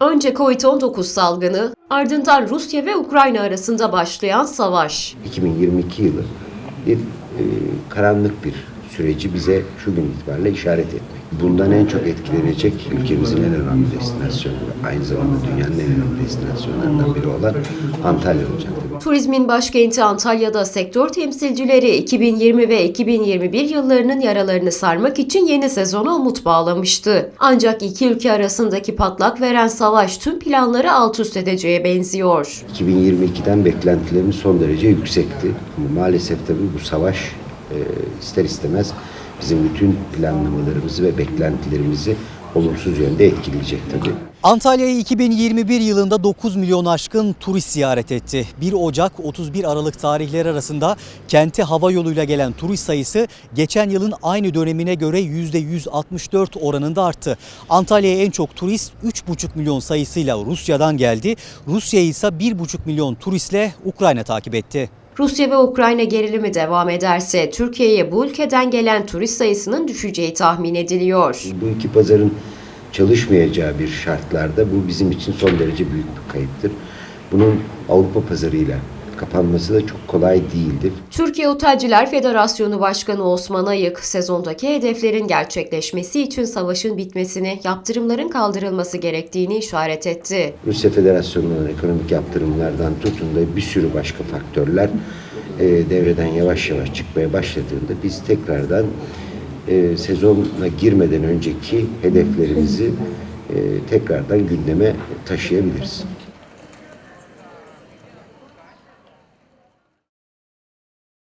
Önce Covid-19 salgını, ardından Rusya ve Ukrayna arasında başlayan savaş. 2022 yılı bir e, karanlık bir süreci bize şu gün itibariyle işaret etmek. Bundan en çok etkilenecek ülkemizin en önemli destinasyonu ve aynı zamanda dünyanın en önemli destinasyonlarından biri olan Antalya olacak. Turizmin başkenti Antalya'da sektör temsilcileri 2020 ve 2021 yıllarının yaralarını sarmak için yeni sezona umut bağlamıştı. Ancak iki ülke arasındaki patlak veren savaş tüm planları alt üst edeceğe benziyor. 2022'den beklentilerimiz son derece yüksekti. Ama maalesef tabii bu savaş e, ister istemez bizim bütün planlamalarımızı ve beklentilerimizi olumsuz yönde etkileyecek tabii. Antalya'yı 2021 yılında 9 milyon aşkın turist ziyaret etti. 1 Ocak 31 Aralık tarihleri arasında kenti hava yoluyla gelen turist sayısı geçen yılın aynı dönemine göre %164 oranında arttı. Antalya'ya en çok turist 3,5 milyon sayısıyla Rusya'dan geldi. Rusya ise 1,5 milyon turistle Ukrayna takip etti. Rusya ve Ukrayna gerilimi devam ederse Türkiye'ye bu ülkeden gelen turist sayısının düşeceği tahmin ediliyor. Bu iki pazarın çalışmayacağı bir şartlarda bu bizim için son derece büyük bir kayıptır. Bunun Avrupa pazarıyla kapanması da çok kolay değildir. Türkiye Otelciler Federasyonu Başkanı Osman Ayık, sezondaki hedeflerin gerçekleşmesi için savaşın bitmesini, yaptırımların kaldırılması gerektiğini işaret etti. Rusya Federasyonu'nun ekonomik yaptırımlardan tutun da bir sürü başka faktörler e, devreden yavaş yavaş çıkmaya başladığında biz tekrardan e, sezona girmeden önceki hedeflerimizi e, tekrardan gündeme taşıyabiliriz.